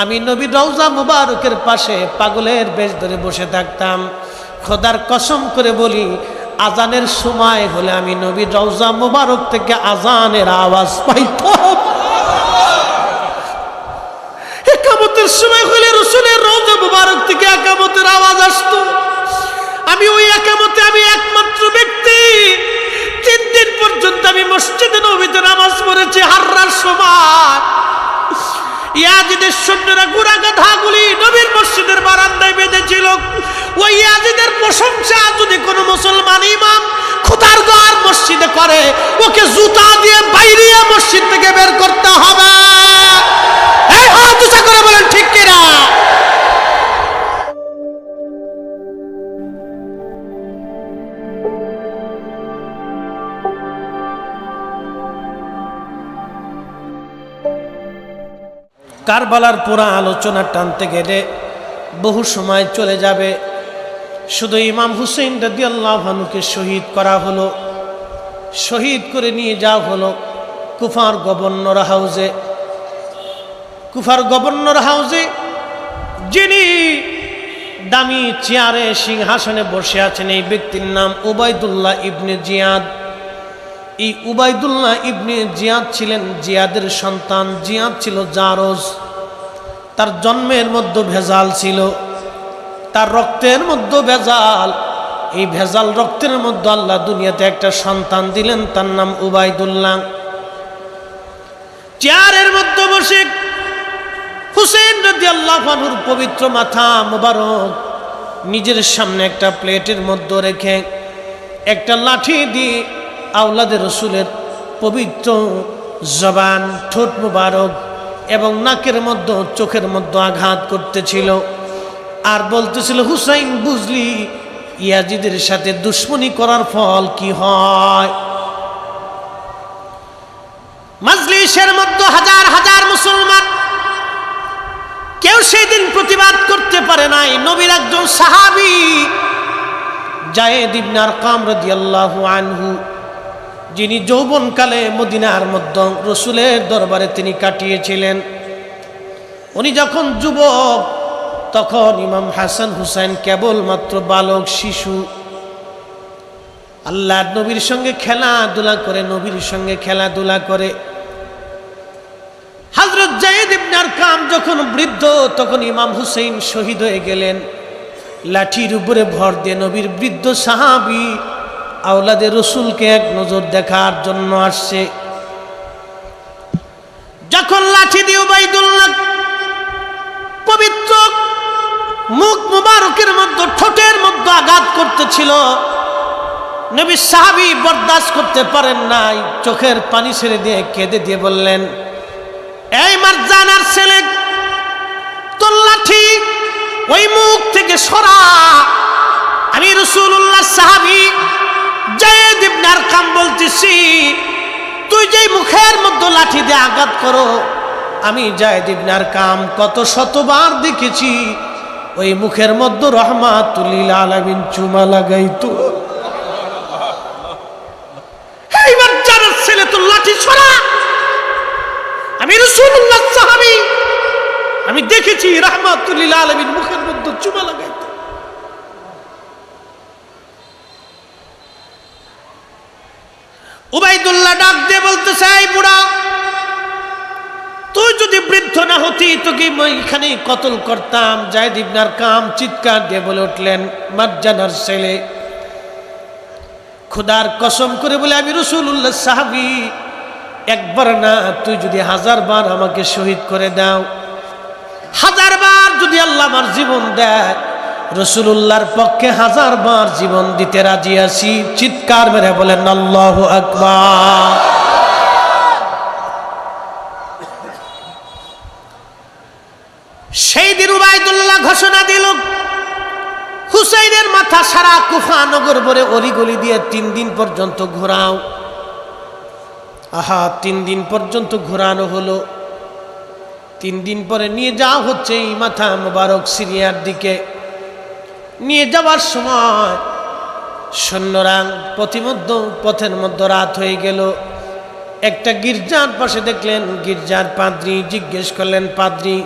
আমি নবী রওজা মুবারকের পাশে পাগলের বেশ ধরে বসে থাকতাম। খোদার কসম করে বলি, আজানের সময় হলে আমি নবী রওজা মুবারক থেকে আজানের আওয়াজ পাইতাম। একামতের সময় হলে রসুলের রওজা মুবারক থেকে একামতের আওয়াজ আসতো। আমি ওই একামতে আমি একমাত্র ব্যক্তি। তিন দিন পর্যন্ত আমি মসজিদে নবীতে নামাজ পড়েছি, হার্রার সময়। ইয়াজিদের সৈন্যরা গুড়া গাধাগুলি নবীর মসজিদের বারান্দায় বেঁধেছিল। ওই ইয়াজিদের প্রশংসা যদি কোনো মুসলমান ইমাম খুদার মসজিদে করে, ওকে জুতা দিয়ে বাইরে মসজিদ থেকে বের করতে হবে। এই হাত করে বলেন, ঠিক কিনা? কারবালার পুরা আলোচনা টানতে গেলে বহু সময় চলে যাবে। শুধু ইমাম হুসেন রাদি আল্লাহানুকে শহীদ করা হলো, শহীদ করে নিয়ে যাওয়া হলো কুফার গভর্নর হাউজে। কুফার গভর্নর হাউজে যিনি দামি চেয়ারে সিংহাসনে বসে আছেন, এই ব্যক্তির নাম উবায়দুল্লাহ ইবনে জিয়াদ। এই উবায়দুল্লাহ ইবনে জিয়াদ ছিলেন জিয়াদের সন্তান। জিয়াদ ছিল জারজ। তার জন্মের মধ্যে ভেজাল ছিল। তার রক্তের মধ্যে ভেজাল। এই ভেজাল রক্তের মধ্যে আল্লাহ দুনিয়াতে একটা সন্তান দিলেন, তার নাম উবায়দুল্লাহ চেয়ারের মধ্যে বসে হুসেন রদি আল্লাহ ফানুর পবিত্র মাথা মোবারক নিজের সামনে একটা প্লেটের মধ্যে রেখে একটা লাঠি দিয়ে আউলাদের রসুলের পবিত্র জবান, ঠোঁট মুবারক এবং নাকের মধ্যে, চোখের মধ্যে আঘাত করতেছিল। আর বলতেছিল, হুসাইন বুঝলি, ইয়াজিদের সাথে দুশ্মনী করার ফল কি হয়? মাজলিসের মধ্যে হাজার হাজার মুসলমান কেউ সেই দিন প্রতিবাদ করতে পারে নাই। নবীর একজন সাহাবি, জায়েদ ইবনার কামরদি আল্লাহ আনহু যিনি যৌবনকালে মদিনার মধ্যে রসুলের দরবারে তিনি কাটিয়েছিলেন। উনি যখন যুবক, তখন ইমাম হাসান হুসাইন কেবলমাত্র বালক, শিশু। আল্লাহ নবীর সঙ্গে খেলাধুলা করে, নবীর সঙ্গে খেলাধুলা করে। হজরত জায়েদ ইবনার কাম যখন বৃদ্ধ, তখন ইমাম হুসেইন শহীদ হয়ে গেলেন। লাঠির উপরে ভর দিয়ে নবীর বৃদ্ধ সাহাবি আওলাদে রসুলকে এক নজর দেখার জন্য আসছে। যখন লাঠি দিয়ে উবাইদুল্লাহ পবিত্র মুখ মুবারকের মধ্যে, ঠোঁটের মধ্যে আঘাত করতেছিল, নবী সাহাবি বরদাস্ত করতে পারেন নাই, চোখের পানি ছেড়ে দিয়ে কেঁদে দিয়ে বললেন, এই মারজানার ছেলে, তোর লাঠি ওই মুখ থেকে সরা। আমি রসুল্লাহ সাহাবি তুই যেই মুখের আঘাত আমি কত শতবার দেখেছি, ওই মুখের মধ্যে চুমা লাগাইতো। লাঠি আমি আমি দেখেছি মুখের মধ্যে চুমা লাগাইতো উবাইদুল্লাহ ডাক দিয়ে বলতেছে এই বুড়া, তুই যদি বৃদ্ধ না হতি, তোকে এখানে কতল করতাম। জায়দ ইবনার কাম চিৎকার দিয়ে বলে উঠলেন মাজ্জানার ছেলে, খুদার কসম করে বলে, আমি রসুল্লাহ সাহাবি, একবার না, তুই যদি হাজার বার আমাকে শহীদ করে দাও, হাজার বার যদি আল্লাহ আমার জীবন দেয় রসুল্লাহর পক্ষে হাজার বার জীবন দিতে রাজি আছি। চিৎকার মেরে বলেন, আল্লাহ আকবার। সেই দিন উবায়দুল্লাহ ঘোষণা দিল, হুসাইনের মাথা সারা কুফা নগর ভরে অলিগলি দিয়ে তিন দিন পর্যন্ত ঘোরাও। আহা, তিন দিন পর্যন্ত ঘোরানো হলো। তিন দিন পরে নিয়ে যাওয়া হচ্ছে এই মাথা মোবারক সিরিয়ার দিকে। নিয়ে যাওয়ার সময় সৈন্যরা পথিমধ্য, পথের মধ্যে রাত হয়ে গেল। একটা গির্জার পাশে দেখলেন, গির্জার পাদ্রি, জিজ্ঞেস করলেন, পাদ্রি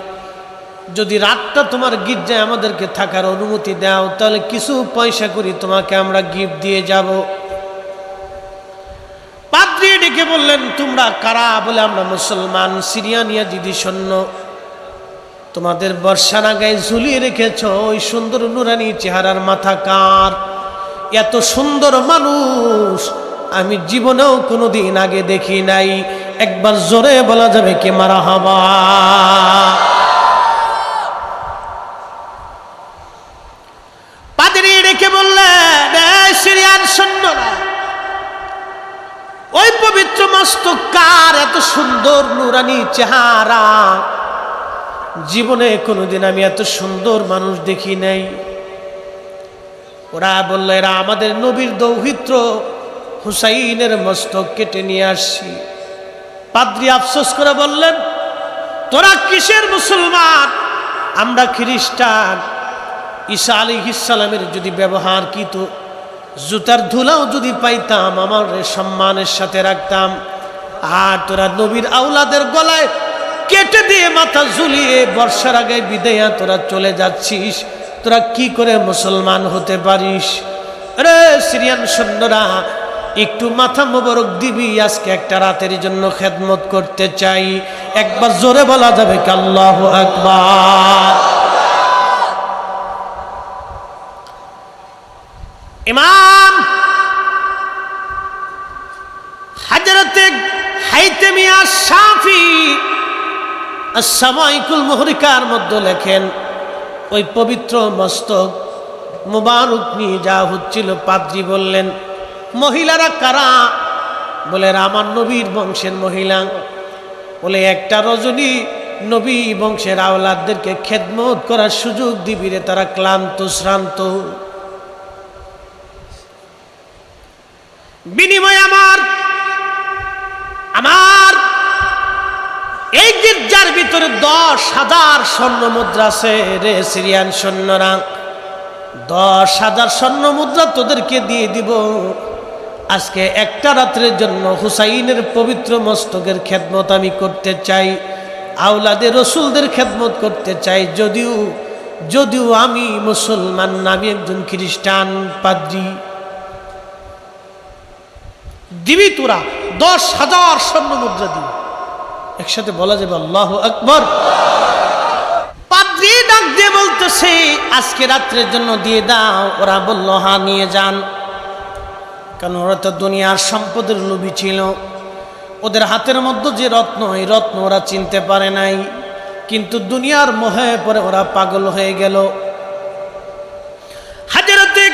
যদি রাতটা তোমার গির্জায় আমাদেরকে থাকার অনুমতি দাও, তাহলে কিছু পয়সা করি তোমাকে আমরা গিফট দিয়ে যাব। পাদ্রি ডেকে বললেন, তোমরা কারা? বলে, আমরা মুসলমান, সিরিয়ানিয়া দিদি সৈন্য। তোমাদের বর্ষার গায়ে ঝুলিয়ে রেখেছ, ওই সুন্দর নুরানি চেহারার মাথা কার? এত সুন্দর মানুষ আমি জীবনেও কোনোদিন আগে দেখি নাই। একবার জোরে বলা যাবে কে মারা হবা পাদরি রেখে বললেন "এই সিরিয়ান সৈন্যরা ওই পবিত্র কার এত সুন্দর নুরানি চেহারা। জীবনে কোনোদিন আমি এত সুন্দর মানুষ দেখি নাই। ওরা বলল, এরা আমাদের নবীর দৌহিত্র, হুসাইনের মস্তক কেটে নিয়ে আসছি। পাদ্রি আফসোস করে বললেন, তোরা কিসের মুসলমান? আমরা খ্রিস্টান। ঈসা আলী ইসালামের যদি ব্যবহার কি তো জুতার ধুলাও যদি পাইতাম আমার সম্মানের সাথে রাখতাম আর তোরা নবীর আউলাদের গলায় কেটে দিয়ে মাথা ঝুলিয়ে বর্ষার আগে বিদেয়া তোরা চলে যাচ্ছিস। তোরা কি করে মুসলমান হতে পারিস? রে সিরিয়ান সৈন্যরা, একটু মাথা মোবারক দিবি, আজকে একটা রাতের জন্য খেদমত করতে চাই। একবার জোরে বলা যাবে কি আল্লাহ আকবার। ইমাম হাজরতে হাইতেমিয়া সাফি সামাইকুল মহরিকার মধ্যে লেখেন, ওই পবিত্র মস্তক নিয়ে যা হচ্ছিল, পাদ্রি বললেন, মহিলারা কারা? বলে নবীর বংশের মহিলা। বলে, একটা রজনী নবী বংশের আওলাদদেরকে খেদমত করার সুযোগ দিবি রে, তারা ক্লান্ত, শ্রান্ত। বিনিময় আমার আমার এই গির্জার ভিতরে দশ হাজার স্বর্ণ মুদ্রা আছে রে সিরিয়ান সৈন্যরা। দশ হাজার স্বর্ণ মুদ্রা তোদেরকে দিয়ে দিব। আজকে একটা রাত্রের জন্য হুসাইনের পবিত্র মস্তকের খেদমত আমি করতে চাই আউলাদের রসুলদের খেদমত করতে চাই। যদিও যদিও আমি মুসলমান না, আমি একজন খ্রিস্টান পাদ্রী। দিবি তোরা। দশ হাজার স্বর্ণ মুদ্রা দিবি একসাথে বলা যাবে, আল্লাহ আকবর। পাদ্রি ডাক দিয়ে বলতেছে, আজকে রাত্রের জন্য দিয়ে দাও। ওরা বলল, হা, নিয়ে যান। কারণ ওরা তো দুনিয়ার সম্পদের লোভী ছিল। ওদের হাতের মধ্যে যে রত্ন, এই রত্ন ওরা চিনতে পারে নাই। কিন্তু দুনিয়ার মোহে পরে ওরা পাগল হয়ে গেল হাজারতে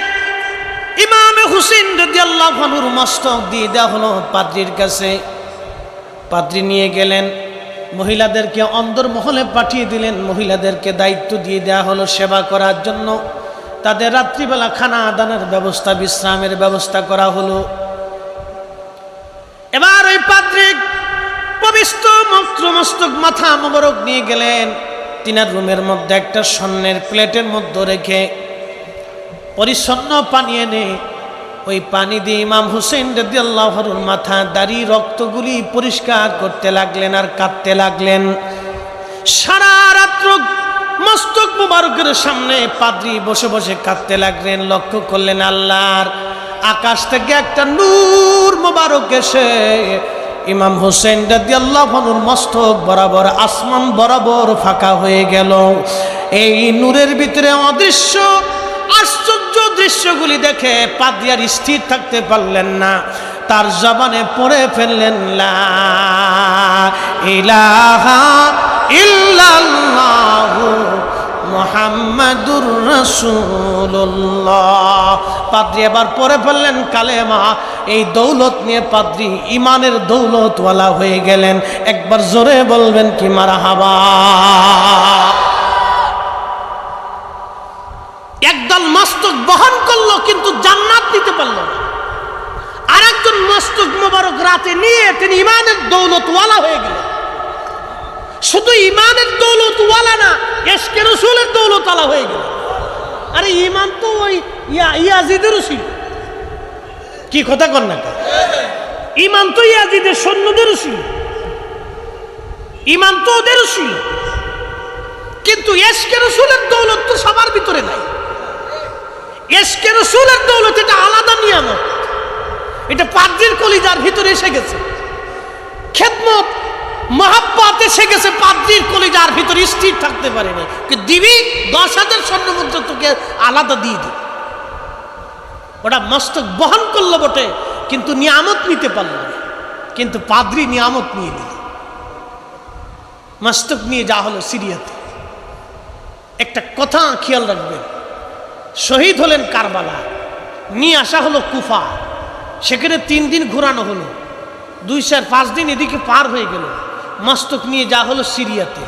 ইমামে হুসেন যদি আল্লাহ ফানুর মস্তক দিয়ে দেওয়া হলো পাদ্রির কাছে। পাদ্রি নিয়ে গেলেন, মহিলাদেরকে অন্দর মহলে পাঠিয়ে দিলেন, মহিলাদেরকে দায়িত্ব দিয়ে দেওয়া হলো সেবা করার জন্য। তাদের রাত্রিবেলা খানা আদানের ব্যবস্থা, বিশ্রামের ব্যবস্থা করা হলো। এবার ওই পাদ্রিক পবিত্র মন্ত্র মস্তক মাথা মোবারক নিয়ে গেলেন। তিনার রুমের মধ্যে একটা স্বর্ণের প্লেটের মধ্যে রেখে, পরিচ্ছন্ন পানি এনে ওই পানি দিয়ে ইমাম হুসেন রদি আল্লাহর মাথা, দাড়ি, রক্তগুলি পরিষ্কার করতে লাগলেন আর কাঁদতে লাগলেন। সারা রাত্র মস্তক মুবারকের সামনে পাদ্রি বসে বসে কাঁদতে লাগলেন, লক্ষ্য করলেন আল্লাহর আকাশ থেকে একটা নূর মুবারক এসে ইমাম হোসেন রাদি আল্লাহনুর মস্তক বরাবর, আসমান বরাবর ফাঁকা হয়ে গেল। এই নূরের ভিতরে অদৃশ্য আশ্চর্য দৃশ্যগুলি দেখে পাদিয়ার স্থির থাকতে পারলেন না। তার জবানে পড়ে ফেললেন, লা ইলাহা ইল্লাল্লাহু মোহাম্মদুর রসুল্লাহ পাদ্রি এবার পরে ফেললেন, কালেমা। এই দৌলত নিয়ে পাদ্রি ইমানের দৌলতওয়ালা হয়ে গেলেন। একবার জোরে বলবেন কি মারা হাবা একদল মস্তক বহন করল, কিন্তু জান্নাত নিতে পারল না। আর একজন মস্তক মোবারক রাতে নিয়ে তিনি ইমানের দৌলতওয়ালা হয়ে গেল শুধু ইমানের দৌলতওয়ালা না এসকে রসুলের দৌলতওয়ালা হয়ে গেল আরে, ইমান তো ওই ইয়া- ইয়াজিদেরও ছিল। কি কথা কর না ইমান তো ইয়াজিদের সৈন্যদেরও ছিল। ইমান তো ওদেরও ছিল। কিন্তু এসকে রসুলের দৌলত তো সবার ভিতরে নাই। রসুলের দৌলত, এটা আলাদা নিয়ামত। এটা পাদ্রির কলিজার ভিতরে এসে গেছে। খেদমত, মহাব্বত এসে গেছে পাদ্রির কলিজার ভিতরে, স্থির থাকতে পারে না কি দিবি? দশ হাজার স্বর্ণ মুদ্রা তোকে আলাদা দিয়ে দিবি। ওটা মস্তক বহন করল বটে, কিন্তু নিয়ামত নিতে পারল না। কিন্তু পাদ্রি নিয়ামত নিয়ে নিল। মস্তক নিয়ে যা হলো সিরিয়াতে। একটা কথা খেয়াল রাখবেন শহীদ হলেন কারবালা, নিয়ে আসা হলো কুফা। সেখানে তিন দিন ঘোরানো হলো। দুই চার পাঁচ দিন এদিকে পার হয়ে গেল। মস্তক নিয়ে যা হলো সিরিয়াতে।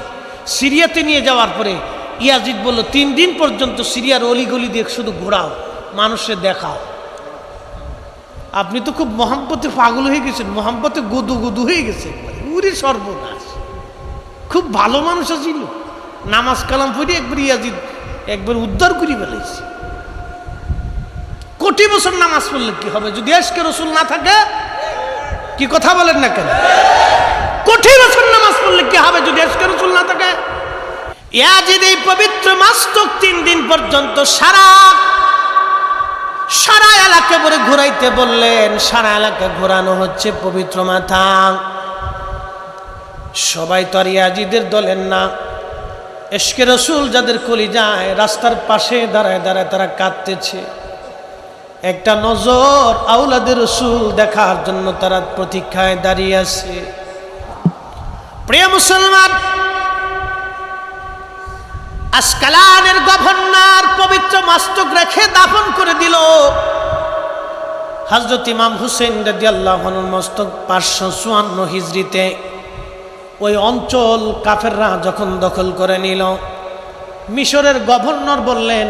সিরিয়াতে নিয়ে যাওয়ার পরে ইয়াজিদ বলল, তিন দিন পর্যন্ত সিরিয়ার অলিগলি দিয়ে শুধু ঘোরাও, মানুষের দেখাও। আপনি তো খুব মহাম্পতে পাগল হয়ে গেছেন মহাম্পতে গুদু গুদু হয়ে গেছে উরি সর্বনাশ। খুব ভালো মানুষ ছিল নামাজ কালাম পড়ে একবার ইয়াজিদ একবার উদ্ধার করি ফেলেছে। কোটি বছর নামাজ পড়লে কি হবে? যদি আজকে রসুল না থাকে, কি কথা বলেন না কেন? কোটি বছর নামাজ পড়লে কি হবে? যদি আজকে রসুল না থাকে, ইয়াজিদ এই পবিত্র মাস্তক তিন দিন পর্যন্ত সারা সারা এলাকা পরে ঘুরাইতে বললেন, সারা এলাকা ঘোরানো হচ্ছে পবিত্র মাথা। সবাই তো আর ইয়াজিদের দলের না। এসকে রসুল যাদের কলি যায় রাস্তার পাশে দাঁড়ায় দাঁড়ায় তারা কাঁদতেছে। একটা নজর আউলাদের রসুল দেখার জন্য তারা প্রতীক্ষায় দাঁড়িয়ে আছে। প্রিয় মুসলমান, আসকালানের গভর্নর পবিত্র মস্তক রেখে দাফন করে দিল। হজরত ইমাম হুসেন রাজি আল্লাহনুর মস্তক পাঁচশো চুয়ান্ন হিজড়িতে ওই অঞ্চল কাফেররা যখন দখল করে নিল, মিশরের গভর্নর বললেন,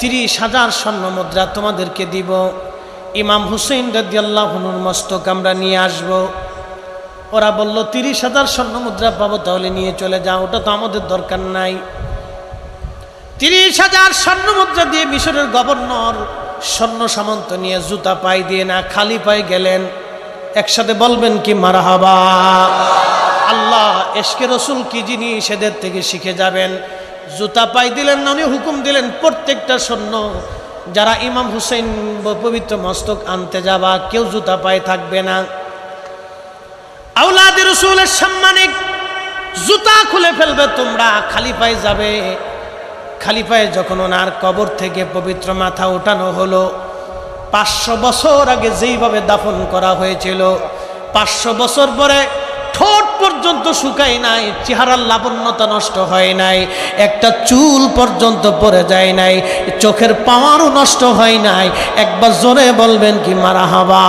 তিরিশ হাজার স্বর্ণ মুদ্রা তোমাদেরকে দিব। ইমাম হুসেন রাজি আল্লাহনুর মস্তক আমরা নিয়ে আসব। ওরা বলল, তিরিশ হাজার স্বর্ণ মুদ্রা পাবো, তাহলে নিয়ে চলে যাও, ওটা তো আমাদের দরকার নাই। তিরিশ হাজার স্বর্ণ মুদ্রা দিয়ে মিশরের গভর্নর স্বর্ণ সামন্ত নিয়ে জুতা পাই দিয়ে না, খালি পায়ে গেলেন। একসাথে বলবেন কি মারা হাবা আল্লাহ এসকে রসুল কি জিনিস এদের থেকে শিখে যাবেন? জুতা পাই দিলেন না, উনি হুকুম দিলেন, প্রত্যেকটা স্বর্ণ যারা ইমাম হুসেন পবিত্র মস্তক আনতে যাবা, কেউ জুতা পায়ে থাকবে না। আউলাদ রসুলের সম্মানে জুতা খুলে ফেলবে তোমরা, খালি পায়ে যাবে। খালি পায়ে যখন ওনার কবর থেকে পবিত্র মাথা ওঠানো হলো, পাঁচশো বছর আগে যেইভাবে দাফন করা হয়েছিল, পাঁচশো বছর পরে ঠোঁট পর্যন্ত শুকায় নাই, চেহারার লাবণ্যতা নষ্ট হয় নাই, একটা চুল পর্যন্ত পড়ে যায় নাই, চোখের পাওয়ারও নষ্ট হয় নাই। একবার জোরে বলবেন কি, মারা হাবা।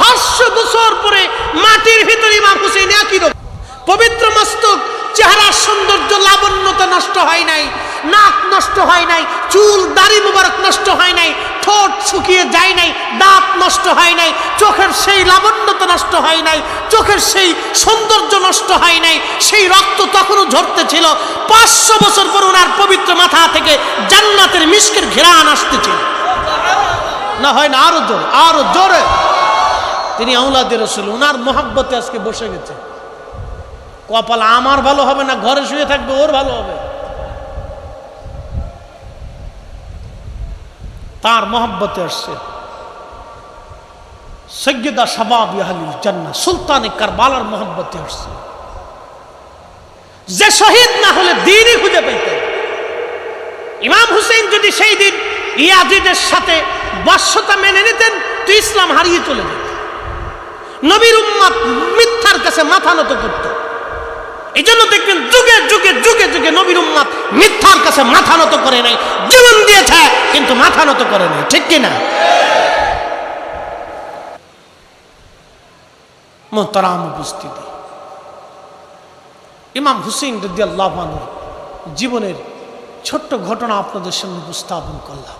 পাঁচশো বছর পরে মাটির ভিতরে ইমাম হুসেন একই পবিত্র মস্তক, চেহারার সৌন্দর্য, লাবণ্যতা নষ্ট হয় নাই। নাক নষ্ট হয় নাই, চুল দাড়ি মুবারক নষ্ট হয় নাই, ঠোঁট শুকিয়ে যায় নাই, দাঁত নষ্ট হয় নাই, চোখের সেই লাবণ্যতা নষ্ট হয় নাই, চোখের সেই সৌন্দর্য নষ্ট হয় নাই, সেই রক্ত তখনও ঝরতেছিল। পাঁচশো বছর পর ওনার পবিত্র মাথা থেকে জান্নাতের মিষ্কের ঘেরান আসতেছিল। না হয় না, আরও জোরে আরও জোরে। তিনি আউলাদের রসুল ওনার মহাব্বতে আজকে বসে গেছে। কপাল আমার ভালো হবে না, ঘরে শুয়ে থাকবে, ওর ভালো হবে। তার মহব্বতে আসছে। সৈয়দা শাবাব ইয়াহালিল জান্না সুলতানে কারবালার মহব্বতে আসছে। যে শহীদ না হলে দিনই খুঁজে পেতেন ইমাম হুসেন যদি সেই দিন ইয়াজিদের সাথে বর্ষতা মেনে নিতেন, তো ইসলাম হারিয়ে চলে যেত। নবীর উম্মাদ মিথ্যার কাছে মাথা নত করতো। এই জন্য দেখবেন যুগে যুগে যুগে যুগে নবীর উম্মাদ মিথ্যার কাছে মাথা নত করে নাই। জীবন দিয়েছে, কিন্তু মাথা নত করে নেই, ঠিক কিনা? মোহতারাম উপস্থিতি। ইমাম হুসেন রদি আল্লাহ জীবনের ছোট্ট ঘটনা আপনাদের সামনে উপস্থাপন করলাম।